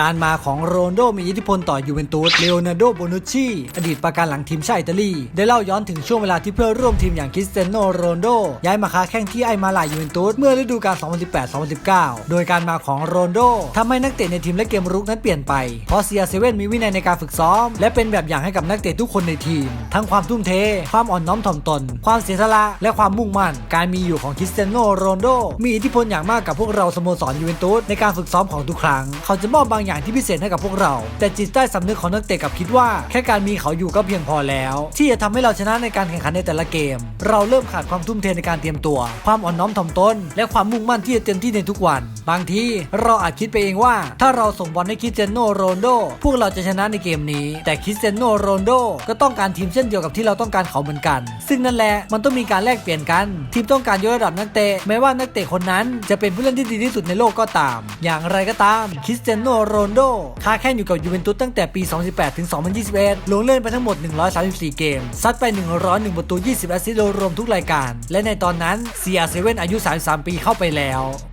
การมาของโรนโดมีอิทธิพลต่อยูเวนตุสเลโอนาร์โดโบนุชชีอดีตประการหลังทีมชาติอิตาลี ได้เล่าย้อนถึงช่วงเวลาที่เพื่อนร่วมทีมอย่างคริสเตียโนโรนโด ย้ายมาค้าแข่งที่ไอมาลายูเวนตุสเมื่อฤดูกาล 2018-2019 โดยการมาของโรนโดทำให้นักเตะในทีมและเกมรุกนั้นเปลี่ยนไป เพราะเซียเซเว่นมีวินัยในการฝึกซ้อม และเป็นแบบอย่างให้กับนักเตะทุกคนในทีม ทั้งความทุ่มเท ความอ่อนน้อมถ่อมตน ความเสียสละและความมุ่งมั่น การมีอยู่ของคริสเตียโนโรนโดมีอิทธิพลอย่างมากกับพวกเราสโมสรยูเวนตุสในการฝึกซ้อมของทุกครั้งเขาจะมอบบางอย่างที่พิเศษให้กับพวกเรา แต่จิตใต้สำนึกของนักเตะกับคิดว่า แค่การมีเขาอยู่ก็เพียงพอแล้ว ที่จะทำให้เราชนะในการแข่งขันในแต่ละเกม เราเริ่มขาดความทุ่มเทในการเตรียมตัว ความอ่อนน้อมถ่อมตน และความมุ่งมั่นที่จะเต็มที่ในทุกวัน บางทีเราอาจคิดไปเองว่า ถ้าเราส่งบอลให้คิสเตียโนโรนโดพวกเราจะชนะในเกมนี้ แต่คิสเตียโนโรนโดก็ต้องการทีมเช่นเดียวกับที่เราต้องการเขาเหมือนกัน ซึ่งนั่นแหละมันต้องมีการแลกเปลี่ยนกัน ทีมต้องการยกระดับนักเตะแม้ว่านักเตะคนนั้นจะเป็นผู้เล่นที่ดีที่สุดในโลกก็ตาม อย่างไรก็ตามคิสเตียโนโรนโดค้าแข่งอยู่กับยูเวนตุสตั้งแต่ปี 2018 ถึง 2021 ลงเล่นไปทั้งหมด 134 เกม ซัดไป 101 ประตู 20 แอสซิสต์โดรวมทุกรายการ และในตอนนั้น CR7 อายุ 33 ปีเข้าไปแล้ว